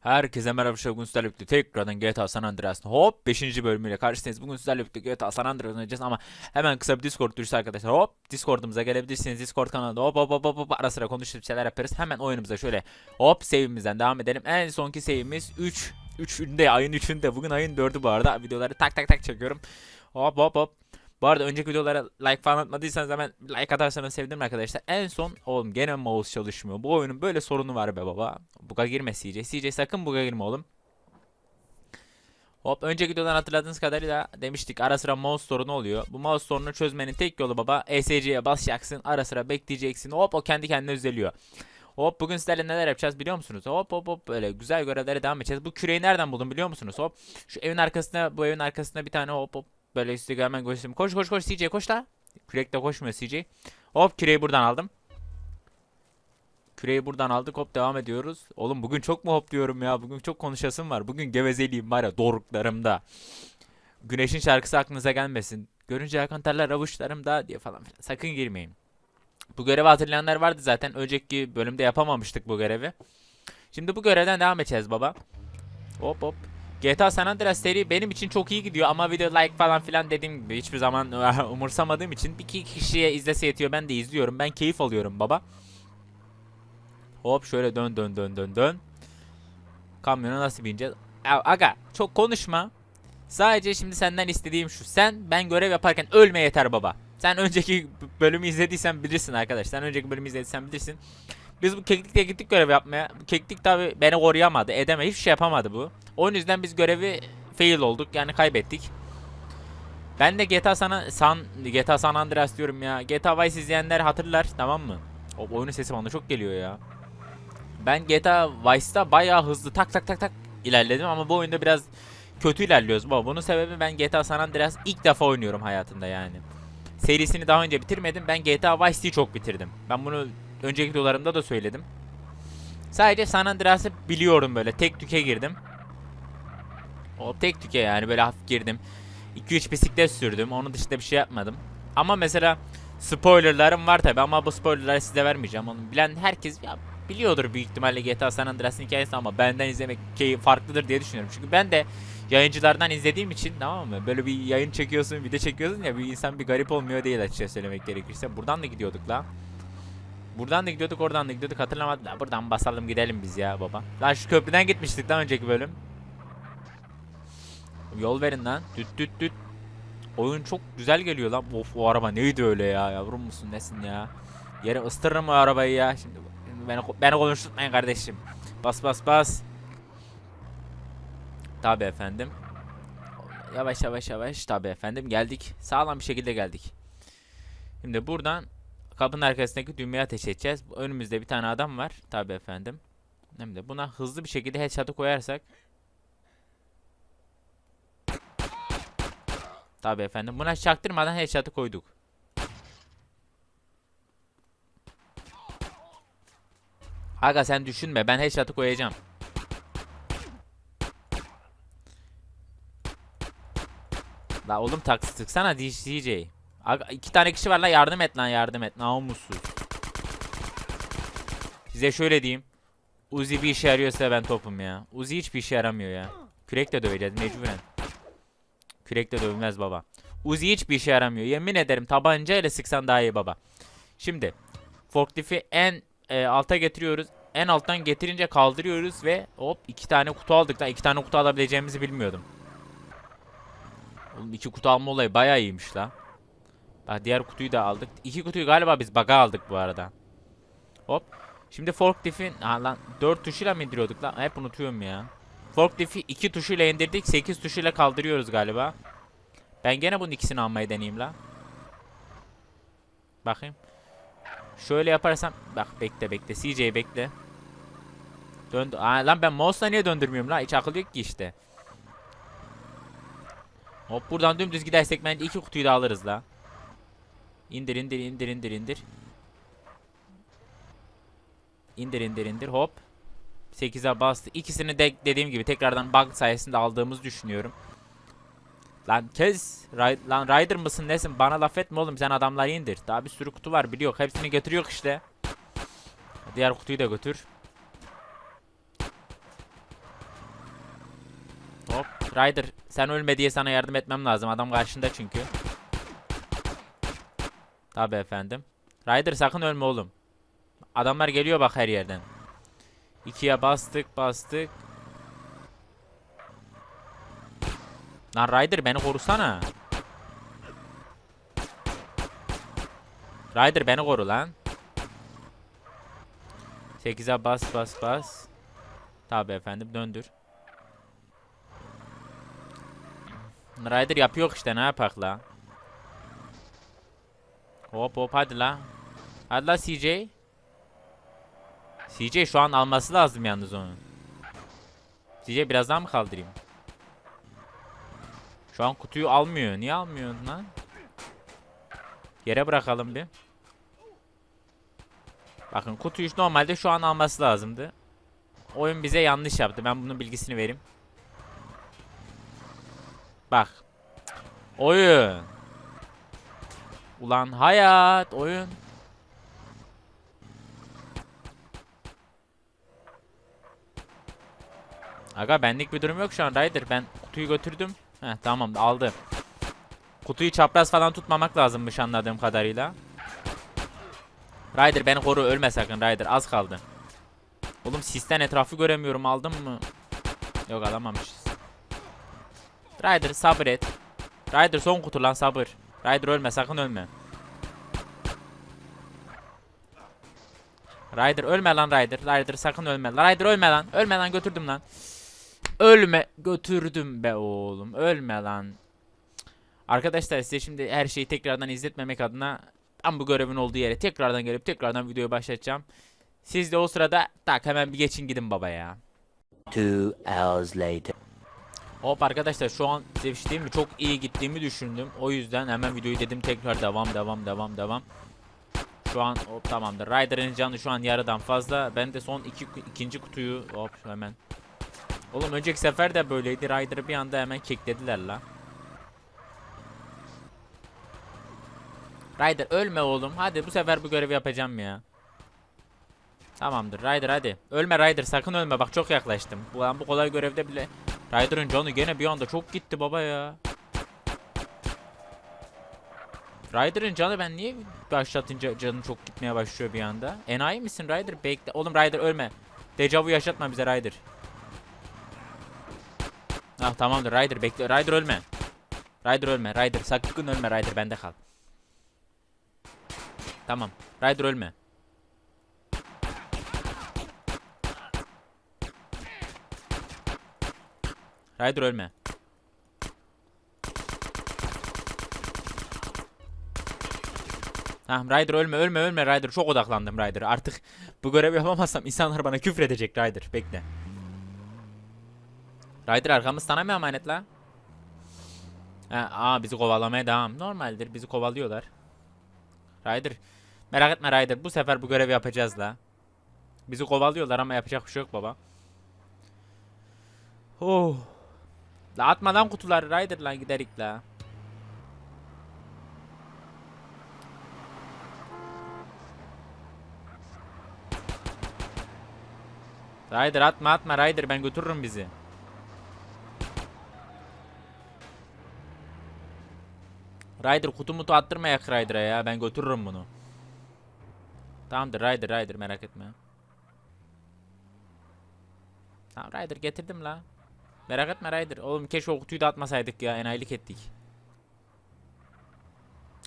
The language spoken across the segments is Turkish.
Herkese merhaba. Bugün sizlerle birlikte tekrardan GTA San Andreas'ın hop 5. bölümüyle karşınızdayız. Bugün sizlerle birlikte GTA San Andreas oynayacağız ama hemen kısa bir Discord duyurusu arkadaşlar. Hop Discord'umuza gelebilirsiniz. Discord kanalında hop hop hop, hop ara sıra konuşup şeyler yaparız. Hemen oyunumuza şöyle hop save'imizden devam edelim. En sonki save'imiz 3. 3'ünde ayın 3'ünde. Bugün ayın 4'ü bu arada. Videoları tak tak tak çekiyorum. Hop hop hop. Bu arada önceki videolara like falan atmadıysanız hemen like atarsanız sevinirim arkadaşlar. En son oğlum gene mouse çalışmıyor. Bu oyunun böyle sorunu var be baba. Buga girme CJ. CJ sakın buga girme oğlum. Hop önceki videodan hatırladığınız kadarıyla demiştik ara sıra mouse sorunu oluyor. Bu mouse sorununu çözmenin tek yolu baba ESC'ye basacaksın ara sıra bekleyeceksin hop o kendi kendine düzeliyor. Hop bugün sizlerle neler yapacağız biliyor musunuz? Hop hop hop böyle güzel görevlere devam edeceğiz. Bu küreği nereden buldum biliyor musunuz? Hop şu evin arkasında bu evin arkasında bir tane hop hop böyle size hemen göstereyim. Koş koş koş CJ koş da. Kürek de koşmuyor CJ. Hop küreği buradan aldım. Küreği buradan aldık hop devam ediyoruz. Oğlum bugün çok mu hop diyorum ya. Bugün çok konuşasım var. Bugün gevezeliğim var ya doruklarımda. Güneşin şarkısı aklınıza gelmesin. Görünce akan terler avuçlarımda diye falan filan. Sakın girmeyin. Bu görevi hatırlayanlar vardı zaten. Önceki bölümde yapamamıştık bu görevi. Şimdi bu görevden devam edeceğiz baba. Hop hop. GTA San Andreas seri benim için çok iyi gidiyor ama video like falan filan dediğim gibi hiçbir zaman umursamadığım için bir iki kişiye izlese yetiyor. Ben de izliyorum. Ben keyif alıyorum baba. Hop şöyle dön dön dön dön dön. Kamyona nasıl bineceğiz? Aga çok konuşma. Sadece şimdi senden istediğim şu. Sen ben görev yaparken ölme yeter baba. Sen önceki bölümü izlediysen bilirsin arkadaş. Sen önceki bölümü izlediysen bilirsin. Biz bu keklikle gittik görev yapmaya. Bu keklik tabi beni koruyamadı. Edeme hiçbir şey yapamadı bu. Onun yüzden biz görevi fail olduk. Yani kaybettik. Ben de GTA San, San GTA San Andreas diyorum ya. GTA Vice izleyenler hatırlar tamam mı? O oyunun sesi bana çok geliyor ya. Ben GTA Vice'da bayağı hızlı tak tak tak tak ilerledim ama bu oyunda biraz kötü ilerliyoruz baba. Bunun sebebi ben GTA San Andreas ilk defa oynuyorum hayatımda yani. Serisini daha önce bitirmedim. Ben GTA Vice çok bitirdim. Ben bunu önceki videolarımda da söyledim. Sadece San Andreas'ı biliyorum böyle. Tek tüke girdim. O tek tüke yani böyle hafif girdim. 2-3 bisiklet sürdüm. Onun dışında bir şey yapmadım. Ama mesela spoilerlarım var tabi ama bu spoilerları size vermeyeceğim. Onu bilen herkes ya biliyordur büyük ihtimalle GTA San Andreas'ın hikayesini ama benden izlemek keyif farklıdır diye düşünüyorum. Çünkü ben de yayıncılardan izlediğim için tamam mı? Böyle bir yayın çekiyorsun, video çekiyorsun ya bir insan bir garip olmuyor değil açıkçası söylemek gerekirse. Buradan da gidiyorduk la. Buradan da gidiyorduk, oradan da gidiyorduk. Hatırlamadım. La buradan basalım gidelim biz ya baba. Lan şu köprüden gitmiştik daha önceki bölüm. Yol verin lan. Düt düt düt. Oyun çok güzel geliyor lan. Of o araba neydi öyle ya? Yavrum musun nesin ya? Yere ıstırırım o arabayı ya. Şimdi beni, beni konuşturmayın kardeşim. Bas bas bas. Tabi efendim. Yavaş yavaş yavaş tabi efendim geldik. Sağlam bir şekilde geldik. Şimdi buradan kapının arkasındaki düğmeye ateş edeceğiz. Önümüzde bir tane adam var. Tabi efendim. Hem de buna hızlı bir şekilde headshot'ı koyarsak. Tabi efendim. Buna çaktırmadan headshot'ı koyduk. Aga sen düşünme ben headshot'ı koyacağım. La oğlum taksi sıksana DJ. Aga, iki tane kişi var la yardım et lan yardım et namussuz. Size şöyle diyeyim. Uzi bir işe yarıyorsa ben topum ya. Uzi hiçbir işe yaramıyor ya. Kürekle döveceğiz mecburen. Kürekle dövülmez baba. Uzi hiçbir işe yaramıyor. Yemin ederim tabanca ile sıksan daha iyi baba. Şimdi forklifti en e, alta getiriyoruz. En alttan getirince kaldırıyoruz ve hop iki tane kutu aldık. Lan iki tane kutu alabileceğimizi bilmiyordum. Oğlum iki kutu alma olayı bayağı iyiymiş la. Bak diğer kutuyu da aldık. İki kutuyu galiba biz baga aldık bu arada. Hop. Şimdi forkliftin ha lan 4 tuşuyla mı indiriyorduk lan? Hep unutuyorum ya. Forklifti 2 tuşuyla indirdik. 8 tuşuyla kaldırıyoruz galiba. Ben gene bunun ikisini almayı deneyeyim la. Bakayım. Şöyle yaparsam bak bekle bekle CJ bekle. Döndü. Aa, lan ben mouse'la niye döndürmüyorum la? Hiç akıl yok ki işte. Hop buradan dümdüz gidersek bence iki kutuyu da alırız la. İndir indir indir indir indir. İndir indir indir hop. 8'e bastı. İkisini de dediğim gibi tekrardan bug sayesinde aldığımızı düşünüyorum. Lan kes. Ray- lan Rider mısın nesin? Bana laf etme oğlum sen adamları indir. Daha bir sürü kutu var biliyor. Hepsini götürüyor işte. Diğer kutuyu da götür. Ryder sen ölme diye sana yardım etmem lazım. Adam karşında çünkü. Tabi efendim. Ryder sakın ölme oğlum. Adamlar geliyor bak her yerden. İkiye bastık bastık. Lan Ryder beni korusana. Ryder beni koru lan. 8'e bas bas bas. Tabi efendim döndür. Ryder yapıyor işte ne yapak la. Hop hop hadi la. Hadi la CJ. CJ şu an alması lazım yalnız onu. CJ biraz daha mı kaldırayım? Şu an kutuyu almıyor. Niye almıyor lan? Yere bırakalım bir. Bakın kutuyu normalde şu an alması lazımdı. Oyun bize yanlış yaptı. Ben bunun bilgisini vereyim. Bak. Oyun. Ulan hayat oyun. Aga benlik bir durum yok şu an Ryder. Ben kutuyu götürdüm. Heh tamam aldı. Kutuyu çapraz falan tutmamak lazımmış anladığım kadarıyla. Ryder beni koru ölme sakın Ryder az kaldı. Oğlum sisten etrafı göremiyorum aldım mı? Yok alamamışız. Ryder sabret. Ryder son kutu lan sabır. Ryder ölme sakın ölme. Ryder ölme lan Ryder. Ryder sakın ölme. Ryder ölme lan. Ölme lan götürdüm lan. Ölme götürdüm be oğlum. Ölme lan. Arkadaşlar size şimdi her şeyi tekrardan izletmemek adına ben bu görevin olduğu yere tekrardan gelip tekrardan videoyu başlatacağım. Siz de o sırada tak hemen bir geçin gidin baba ya. Two hours later. Hop arkadaşlar şu an size bir şey diyeyim mi? Çok iyi gittiğimi düşündüm. O yüzden hemen videoyu dedim tekrar devam devam devam devam. Şu an hop tamamdır. Ryder'ın canı şu an yarıdan fazla. Ben de son iki, ikinci kutuyu hop hemen. Oğlum önceki sefer de böyleydi. Ryder'ı bir anda hemen kicklediler la. Ryder ölme oğlum. Hadi bu sefer bu görevi yapacağım ya. Tamamdır Ryder hadi. Ölme Ryder sakın ölme bak çok yaklaştım. Bu, bu kolay görevde bile Ryder'ın canı gene bir anda çok gitti baba ya. Ryder'ın canı ben niye başlatınca canı çok gitmeye başlıyor bir anda? Enayi misin Ryder? Bekle. Oğlum Ryder ölme. Dejavu yaşatma bize Ryder. Ah tamamdır Ryder bekle. Ryder ölme. Ryder ölme. Ryder sakın ölme Ryder bende kal. Tamam. Ryder ölme. Ryder ölme. Tamam Ryder ölme ölme ölme Ryder çok odaklandım Ryder artık bu görevi yapamazsam insanlar bana küfür edecek Ryder bekle. Ryder arkamız sana mı emanet la? Ha, aa bizi kovalamaya devam. Normaldir bizi kovalıyorlar. Ryder merak etme Ryder bu sefer bu görevi yapacağız la. Bizi kovalıyorlar ama yapacak bir şey yok baba. Oh Lan kutuları Ryder lan giderik la. Ryder atma atma Ryder ben götürürüm bizi. Ryder kutu mutu attırmayak Ryder'a ya ben götürürüm bunu. Tamamdır Ryder Ryder merak etme. Tamam Ryder getirdim la. Merak etme Ryder. Oğlum keşke o kutuyu da atmasaydık ya. Enayilik ettik.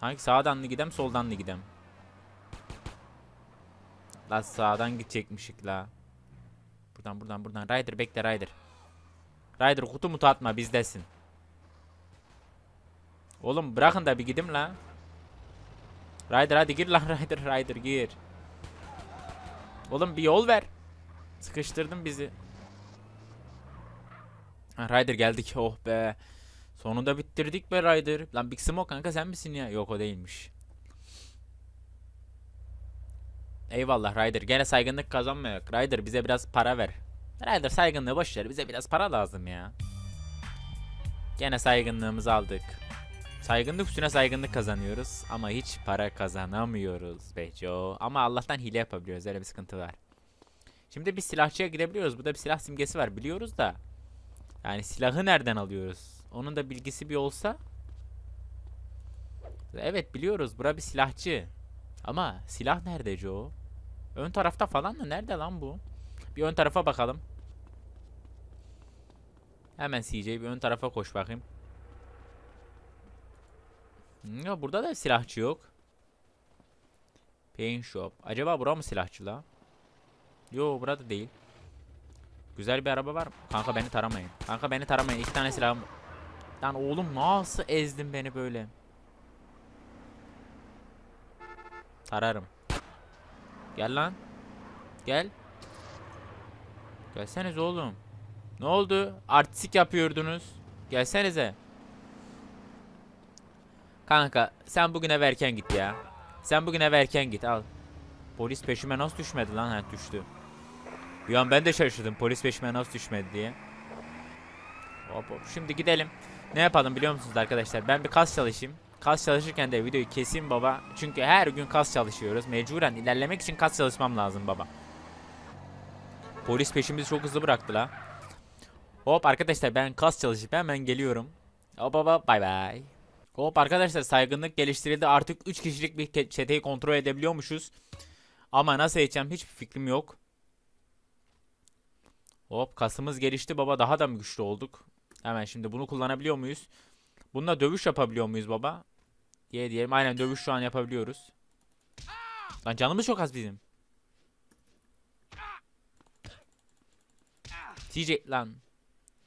Hangi sağdan mı gidem soldan mı gidem? La sağdan gidecekmişik la. Buradan buradan buradan. Ryder bekle Ryder. Ryder kutu mutu atma bizdesin. Oğlum bırakın da bir gidim la. Ryder hadi gir lan Ryder Ryder gir. Oğlum bir yol ver. Sıkıştırdın bizi. Ha, Ryder geldik. Oh be. Sonunda bitirdik be Ryder. Lan Big Smoke kanka sen misin ya? Yok o değilmiş. Eyvallah Ryder. Gene saygınlık kazanmıyor. Ryder bize biraz para ver. Ryder saygınlığı boş ver. Bize biraz para lazım ya. Gene saygınlığımızı aldık. Saygınlık üstüne saygınlık kazanıyoruz. Ama hiç para kazanamıyoruz Beco. Ama Allah'tan hile yapabiliyoruz. Öyle bir sıkıntı var. Şimdi bir silahçıya gidebiliyoruz. Burada bir silah simgesi var biliyoruz da. Yani silahı nereden alıyoruz? Onun da bilgisi bir olsa. Evet biliyoruz bura bir silahçı. Ama silah nerede Joe? Ön tarafta falan mı? Nerede lan bu? Bir ön tarafa bakalım. Hemen CJ bir ön tarafa koş bakayım. Hmm, Ya burada da silahçı yok. Paint shop. Acaba bura mı silahçı la? Yo burada değil. Güzel bir araba var mı? Kanka beni taramayın. Kanka beni taramayın. İki tane silahım. Lan oğlum nasıl ezdin beni böyle? Tararım. Gel lan. Gel. Gelseniz oğlum. Ne oldu? Artistik yapıyordunuz. Gelsenize. Kanka sen bugün eve erken git ya. Sen bugün eve erken git al. Polis peşime nasıl düşmedi lan? Ha düştü. Bir an ben de şaşırdım polis peşime nasıl düşmedi diye. Hop hop. Şimdi gidelim. Ne yapalım biliyor musunuz arkadaşlar? Ben bir kas çalışayım. Kas çalışırken de videoyu keseyim baba. Çünkü her gün kas çalışıyoruz. Mecburen ilerlemek için kas çalışmam lazım baba. Polis peşimizi çok hızlı bıraktı la. Hop arkadaşlar ben kas çalışıp hemen geliyorum. Hop hop bay bay. Hop arkadaşlar saygınlık geliştirildi. Artık 3 kişilik bir çeteyi kontrol edebiliyormuşuz. Ama nasıl edeceğim hiçbir fikrim yok. Hop kasımız gelişti baba daha da mı güçlü olduk? Hemen şimdi bunu kullanabiliyor muyuz? Bununla dövüş yapabiliyor muyuz baba? Diye diyelim aynen dövüş şu an yapabiliyoruz. Lan canımız çok az bizim. TJ lan.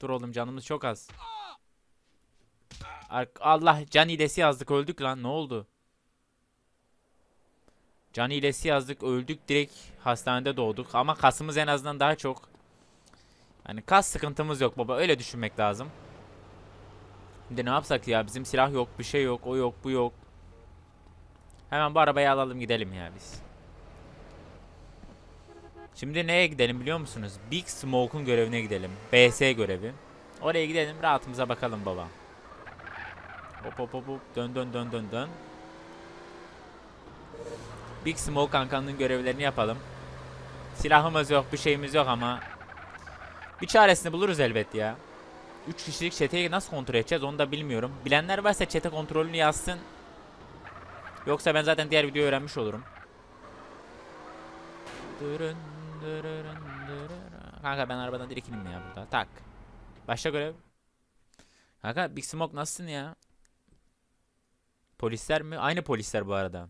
Dur oğlum canımız çok az. Allah can hilesi yazdık öldük lan ne oldu? Can hilesi yazdık öldük direkt hastanede doğduk ama kasımız en azından daha çok. Yani kas sıkıntımız yok baba öyle düşünmek lazım. Şimdi ne yapsak ya bizim silah yok bir şey yok o yok bu yok. Hemen bu arabayı alalım gidelim ya biz. Şimdi neye gidelim biliyor musunuz? Big Smoke'un görevine gidelim. BS görevi. Oraya gidelim rahatımıza bakalım baba. Hop hop hop hop dön dön dön dön dön. Big Smoke kankanın görevlerini yapalım. Silahımız yok bir şeyimiz yok ama bir çaresini buluruz elbet ya. 3 kişilik çeteyi nasıl kontrol edeceğiz onu da bilmiyorum. Bilenler varsa çete kontrolünü yazsın. Yoksa ben zaten diğer videoyu öğrenmiş olurum. Dırın. Kanka ben arabadan direkt ineyim ya burada. Tak. Başla görev. Kanka Big Smoke nasılsın ya? Polisler mi? Aynı polisler bu arada.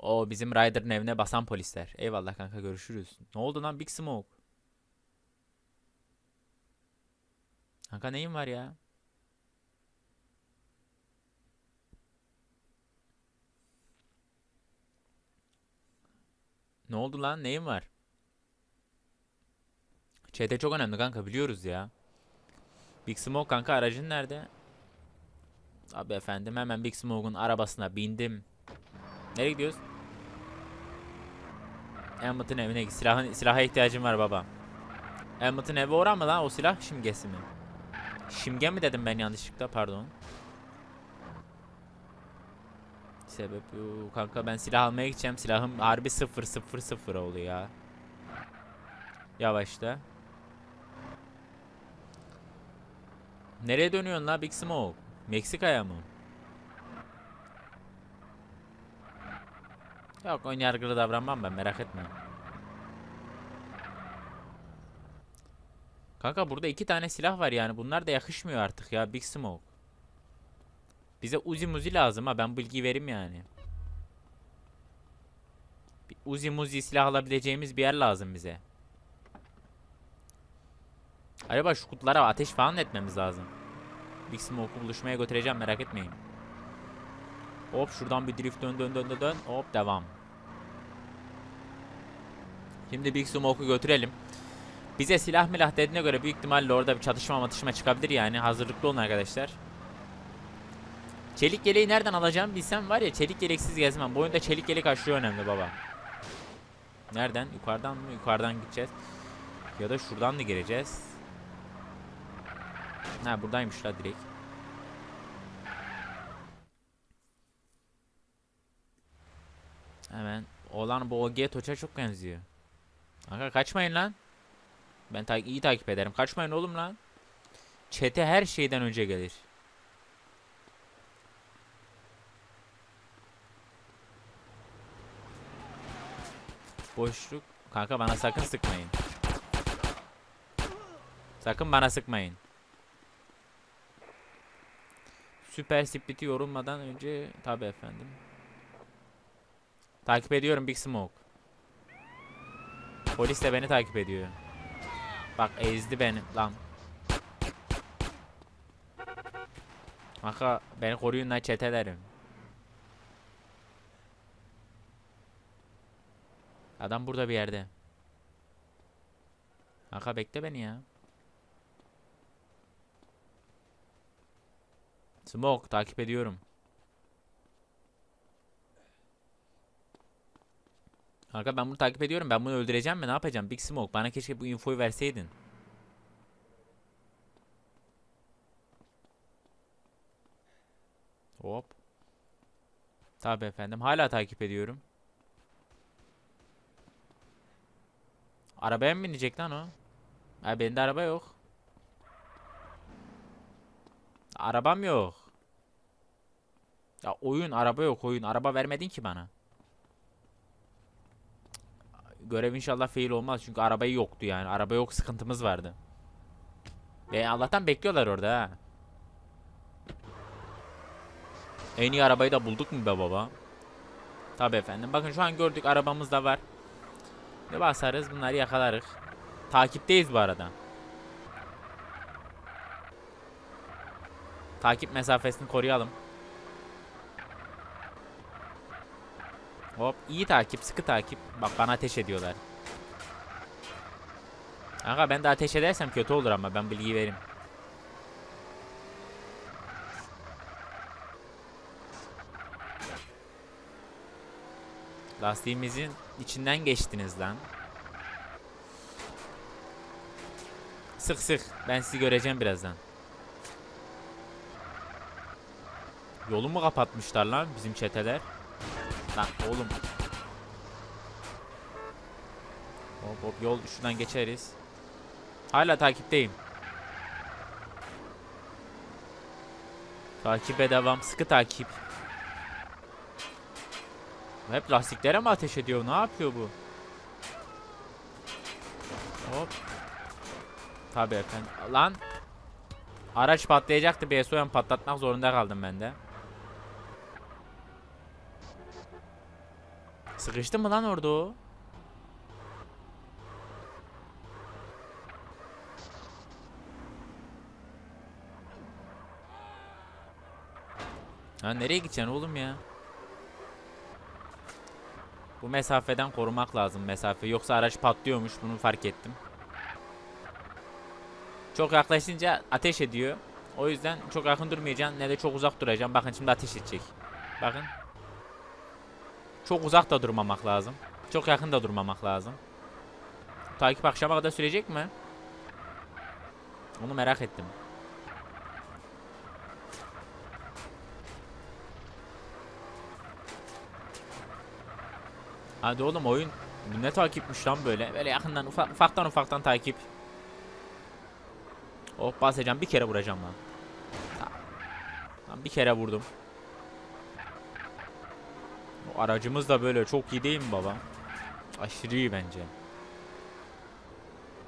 O bizim Ryder'ın evine basan polisler. Eyvallah kanka görüşürüz. Ne oldu lan Big Smoke? Kanka neyin var ya? Ne oldu lan? Neyin var? Çete çok önemli kanka biliyoruz ya. Big Smoke kanka aracın nerede? Abi efendim hemen Big Smoke'un arabasına bindim. Nereye gidiyoruz? Emmett'in evine git. Silahın, silaha ihtiyacım var baba. Emmett'in evi ora mı lan? O silah şimgesi mi? Şimge mi dedim ben yanlışlıkla pardon. Sebep yok. Kanka ben silah almaya gideceğim. Silahım harbi 0 0 0 oluyor ya. Yavaşla. Nereye dönüyorsun la Big Smoke? Meksika'ya mı? Yok ön yargılı davranmam ben merak etme. Kanka burada iki tane silah var yani bunlar da yakışmıyor artık ya Big Smoke. Bize Uzi muzi lazım ha ben bilgi vereyim yani. Bir Uzi muzi silah alabileceğimiz bir yer lazım bize. Acaba şu kutulara ateş falan etmemiz lazım. Big Smoke'u buluşmaya götüreceğim merak etmeyin. Hop şuradan bir drift dön dön dön dön. Hop devam. Şimdi Big Smoke'u götürelim. Bize silah milah dediğine göre büyük ihtimalle orada bir çatışma matışma çıkabilir yani. Hazırlıklı olun arkadaşlar. Çelik yeleği nereden alacağım bilsem var ya çelik yeleksiz gezmem. Bu oyunda çelik yelek aşırı önemli baba. Nereden? Yukarıdan mı? Yukarıdan gideceğiz. Ya da şuradan da gireceğiz. Ha buradaymış la direkt. Hemen. Olan bu OG Toç'a çok benziyor. Kanka kaçmayın lan. Ben ta iyi takip ederim. Kaçmayın oğlum lan. Çete her şeyden önce gelir. Boşluk. Kanka bana sakın sıkmayın. Sakın bana sıkmayın. Süper Split'i yorulmadan önce tabi efendim. Takip ediyorum Big Smoke. Polis de beni takip ediyor. Bak ezdi beni lan. Kanka beni koruyun lan çetelerim. Adam burada bir yerde. Kanka bekle beni ya. Smoke takip ediyorum. Kanka ben bunu takip ediyorum. Ben bunu öldüreceğim mi? Ne yapacağım? Big Smoke bana keşke bu infoyu verseydin. Hop. Tabii efendim. Hala takip ediyorum. Arabaya mı binecek lan o? Ha bende araba yok. Arabam yok. Ya oyun araba yok oyun. Araba vermedin ki bana. Görev inşallah fail olmaz çünkü arabayı yoktu yani. Araba yok sıkıntımız vardı. Ve Allah'tan bekliyorlar orada ha. En iyi arabayı da bulduk mu be baba? Tabi efendim. Bakın şu an gördük arabamız da var. Ne basarız bunları yakalarız. Takipteyiz bu arada. Takip mesafesini koruyalım. Hop iyi takip sıkı takip. Bak bana ateş ediyorlar. Kanka ben de ateş edersem kötü olur ama ben bilgiyi vereyim. Lastiğimizin içinden geçtiniz lan. Sık sık. Ben sizi göreceğim birazdan. Yolu mu kapatmışlar lan bizim çeteler? Lan oğlum. Hop hop yol şuradan geçeriz. Hala takipteyim. Takibe devam. Sıkı takip. Hep lastiklere mi ateş ediyor? Ne yapıyor bu? Hop. Tabii efendim. Lan. Araç patlayacaktı. BSO'yan patlatmak zorunda kaldım ben de. Sıkıştı mı lan orada o? Ha nereye gideceksin oğlum ya? Bu mesafeden korumak lazım mesafe. Yoksa araç patlıyormuş bunu fark ettim. Çok yaklaşınca ateş ediyor. O yüzden çok yakın durmayacaksın ne de çok uzak duracaksın. Bakın şimdi ateş edecek. Bakın. Çok uzak da durmamak lazım. Çok yakın da durmamak lazım. Takip akşama kadar sürecek mi? Onu merak ettim. Hadi oğlum oyun ne takipmiş lan böyle. Böyle yakından ufak, ufaktan ufaktan takip. Oh basacağım bir kere vuracağım lan. Lan bir kere vurdum. Aracımız da böyle çok iyi değil mi baba? Aşırı iyi bence.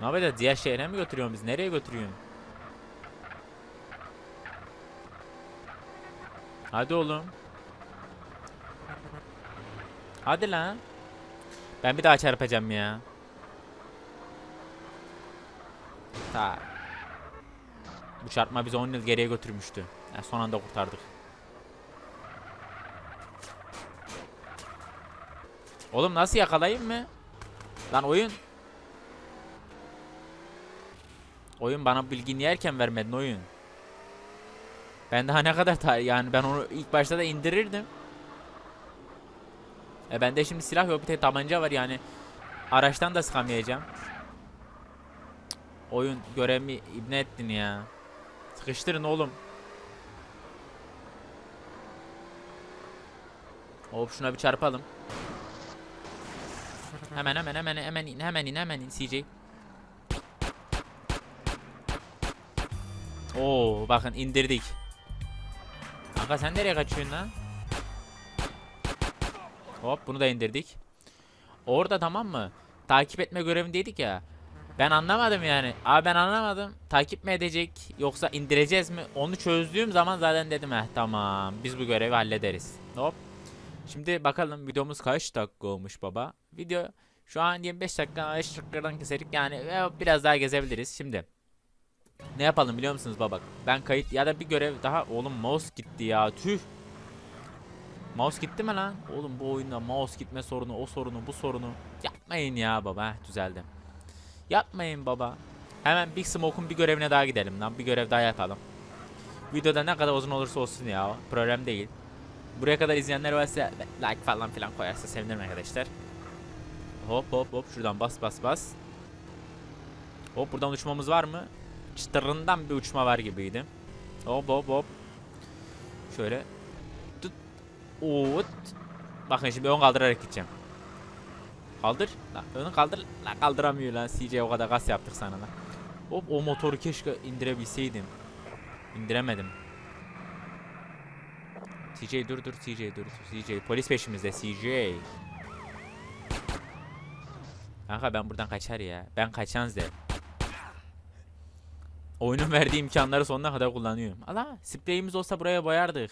Ne yapacağız? Diğer şehre mi götürüyorsun biz? Nereye götürüyorsun? Hadi oğlum. Hadi lan. Ben bir daha çarpacağım ya. Ta. Bu çarpma bizi 10 yıl geriye götürmüştü. Yani son anda kurtardık. Oğlum nasıl yakalayayım mı? Lan oyun. Oyun bana bilgini yerken vermedin oyun. Ben daha ne kadar ta yani ben onu ilk başta da indirirdim. E bende şimdi silah yok bir tek tabanca var yani. Araçtan da sıkamayacağım. Oyun görevimi ibne ettin ya. Sıkıştırın oğlum. Hop şuna bir çarpalım. Hemen hemen hemen hemen in hemen in hemen in CJ. Oo bakın indirdik. Kanka sen nereye kaçıyorsun lan? Hop bunu da indirdik. Orada tamam mı? Takip etme görevindeydik ya. Ben anlamadım yani. Abi ben anlamadım. Takip mi edecek yoksa indireceğiz mi? Onu çözdüğüm zaman zaten dedim eh tamam biz bu görevi hallederiz. Hop. Şimdi bakalım videomuz kaç dakika olmuş baba. Video şu an 25 dakika 5 dakikadan keserik yani e, biraz daha gezebiliriz. Şimdi ne yapalım biliyor musunuz baba? Ben kayıt ya da bir görev daha oğlum mouse gitti ya tüh. Mouse gitti mi lan? Oğlum bu oyunda mouse gitme sorunu, o sorunu, bu sorunu. Yapmayın ya baba. Heh, düzeldi. Yapmayın baba. Hemen Big Smoke'un bir görevine daha gidelim lan. Bir görev daha yapalım. Videoda ne kadar uzun olursa olsun ya. Problem değil. Buraya kadar izleyenler varsa like falan filan koyarsa sevinirim arkadaşlar. Hop hop hop şuradan bas bas bas. Hop buradan uçmamız var mı? Çıtırından bir uçma var gibiydi. Hop hop hop. Şöyle Oğut. Bakın şimdi ön kaldırarak gideceğim. Kaldır. La, önü kaldır. La kaldıramıyor lan. CJ o kadar gaz yaptık sana lan. Hop o motoru keşke indirebilseydim. İndiremedim. CJ dur dur CJ dur CJ polis peşimizde CJ. Kanka ben buradan kaçar ya. Ben kaçan Z. Oyunun verdiği imkanları sonuna kadar kullanıyorum. Allah spreyimiz olsa buraya boyardık.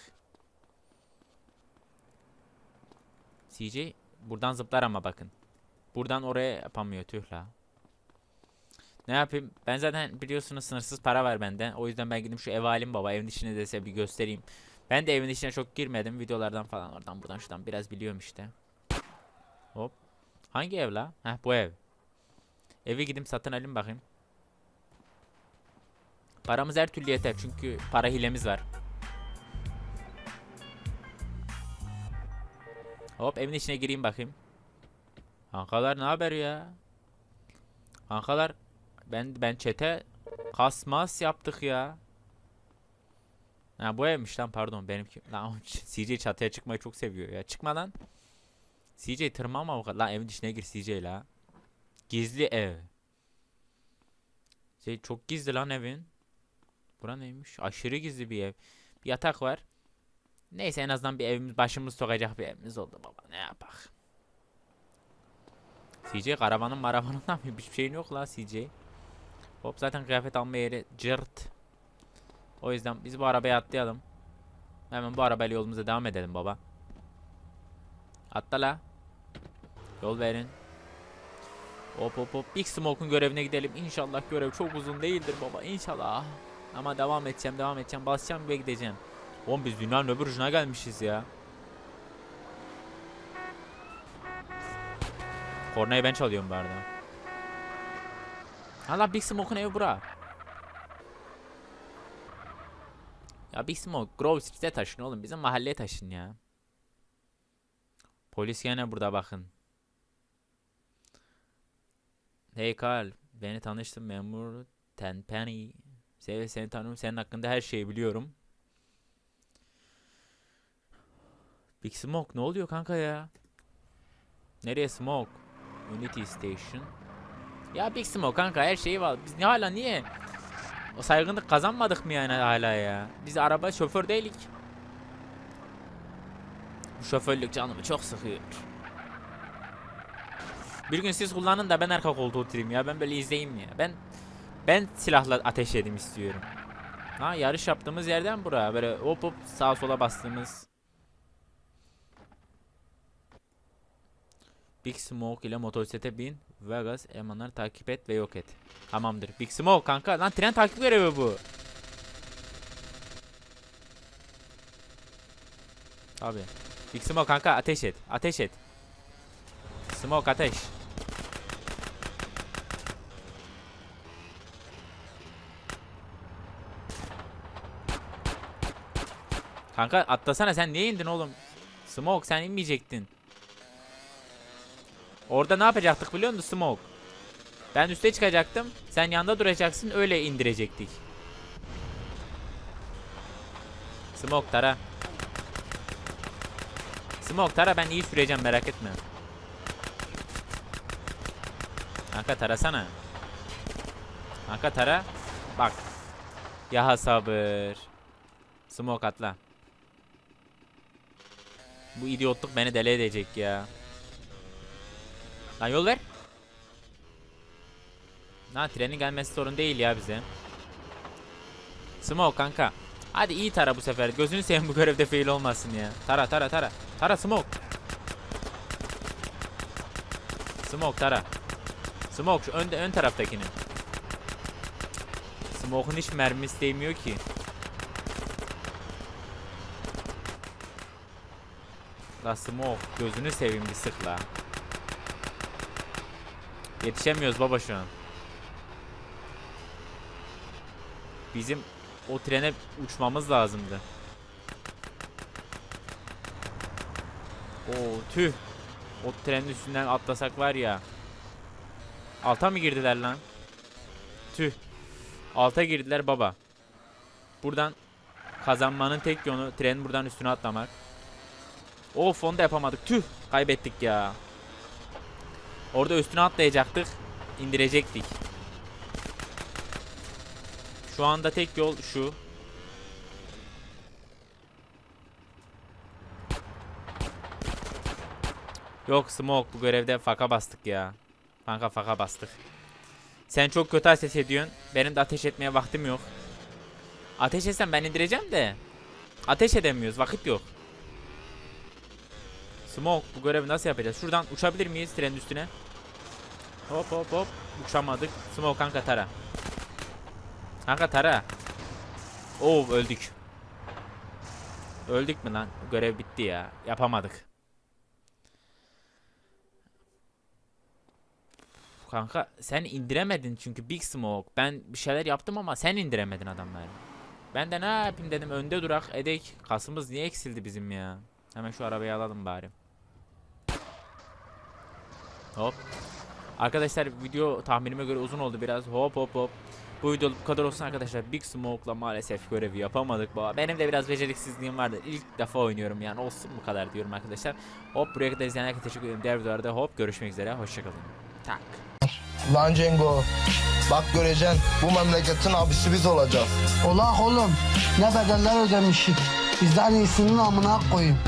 CJ buradan zıplar ama bakın. Buradan oraya yapamıyor tüh la. Ne yapayım? Ben zaten biliyorsunuz sınırsız para var bende. O yüzden ben gidip şu ev alim baba evin içini de size bir göstereyim. Ben de evin içine çok girmedim. Videolardan falan oradan buradan şuradan biraz biliyorum işte. Hop. Hangi ev la? Heh bu ev. Evi gidip satın alayım bakayım. Paramız her türlü yeter çünkü para hilemiz var. Hop evin içine gireyim bakayım. Kankalar ne haber ya? Kankalar ben ben çete kasmas yaptık ya. Ha bu evmiş lan pardon benimki. Lan CJ çatıya çıkmayı çok seviyor ya. Çıkma lan. CJ tırmanma o kadar. Lan evin içine gir CJ la. Gizli ev. Şey çok gizli lan evin. Bura neymiş? Aşırı gizli bir ev. Bir yatak var. Neyse en azından bir evimiz başımız sokacak bir evimiz oldu baba. Ne yapak? CJ karavanın maravanından? Hiçbir şeyin yok la CJ. Hop zaten kıyafet alma yeri cırt. O yüzden biz bu arabaya atlayalım. Hemen bu arabayla yolumuza devam edelim baba. Atla la. Yol verin. Hop hop hop. Big Smoke'un görevine gidelim. İnşallah görev çok uzun değildir baba. İnşallah. Ama devam edeceğim devam edeceğim. Basacağım ve gideceğim. Oğlum biz dünyanın öbür ucuna gelmişiz ya. Kornayı ben çalıyorum bu arada. Hala Big Smoke'un evi bura. Ya Big Smoke Grove Street'e taşın oğlum. Bizim mahalleye taşın ya. Polis gene burada bakın. Hey Carl. Beni tanıştın memur Tenpenny. Seni, seni tanıyorum. Senin hakkında her şeyi biliyorum. Big Smoke ne oluyor kanka ya? Nereye Smoke? Unity Station. Ya Big Smoke kanka her şeyi var. Biz ne hala niye? O saygınlık kazanmadık mı yani hala ya? Biz araba şoför değilik. Bu şoförlük canımı çok sıkıyor. Bir gün siz kullanın da ben arka koltuğa oturayım ya. Ben böyle izleyeyim ya. Ben ben silahla ateş edeyim istiyorum. Ha yarış yaptığımız yerden bura. Böyle hop hop sağa sola bastığımız. Big Smoke ile motosiklete bin. Vegas emanları takip et ve yok et. Tamamdır. Big Smoke kanka. Lan tren takip görevi bu. Abi. Big Smoke kanka ateş et. Ateş et. Smoke ateş. Kanka atlasana sen niye indin oğlum? Smoke sen inmeyecektin. Orada ne yapacaktık biliyor musun Smoke? Ben üste çıkacaktım. Sen yanında duracaksın öyle indirecektik. Smoke tara. Smoke tara ben iyi süreceğim merak etme. Kanka tarasana. Kanka tara. Bak. Ya sabır. Smoke atla. Bu idiotluk beni deli edecek ya. Lan yol ver. Lan trenin gelmesi sorun değil ya bize. Smoke kanka. Hadi iyi tara bu sefer. Gözünü seveyim bu görevde fail olmasın ya. Tara tara tara. Tara smoke. Smoke tara. Smoke şu ön, ön taraftakini. Smoke'un hiç mermisi değmiyor ki. La Smoke gözünü seveyim bir sık la. Yetişemiyoruz baba şu an. Bizim o trene uçmamız lazımdı. Oo tüh. O trenin üstünden atlasak var ya. Alta mı girdiler lan? Tüh. Alta girdiler baba. Buradan kazanmanın tek yolu trenin buradan üstüne atlamak. Of onu da yapamadık. Tüh. Kaybettik ya. Orada üstüne atlayacaktık. indirecektik. Şu anda tek yol şu. Yok Smoke bu görevde faka bastık ya. Kanka faka bastık. Sen çok kötü ateş ediyorsun. Benim de ateş etmeye vaktim yok. Ateş etsem ben indireceğim de. Ateş edemiyoruz. Vakit yok. Smoke bu görevi nasıl yapacağız? Şuradan uçabilir miyiz trenin üstüne? Hop hop hop. Uçamadık. Smoke kanka tara. Kanka tara. Oo öldük. Öldük mü lan? Görev bitti ya. Yapamadık. Kanka sen indiremedin çünkü Big Smoke. Ben bir şeyler yaptım ama sen indiremedin adamları. Ben de ne yapayım dedim önde durak edek. Kasımız niye eksildi bizim ya? Hemen şu arabayı alalım bari. Hop. Arkadaşlar video tahminime göre uzun oldu biraz. Hop hop hop. Bu video bu kadar olsun arkadaşlar. Big Smoke'la maalesef görevi yapamadık baba. Benim de biraz beceriksizliğim vardı. İlk defa oynuyorum yani olsun bu kadar diyorum arkadaşlar. Hop buraya kadar izleyen herkese teşekkür ederim. Diğer videolarda hop görüşmek üzere. Hoşçakalın. Tak. Lan Cengo, bak göreceksin bu memleketin abisi biz olacağız. Ola oğlum ne bedeller ödemişik. Bizden iyisinin amına koyayım.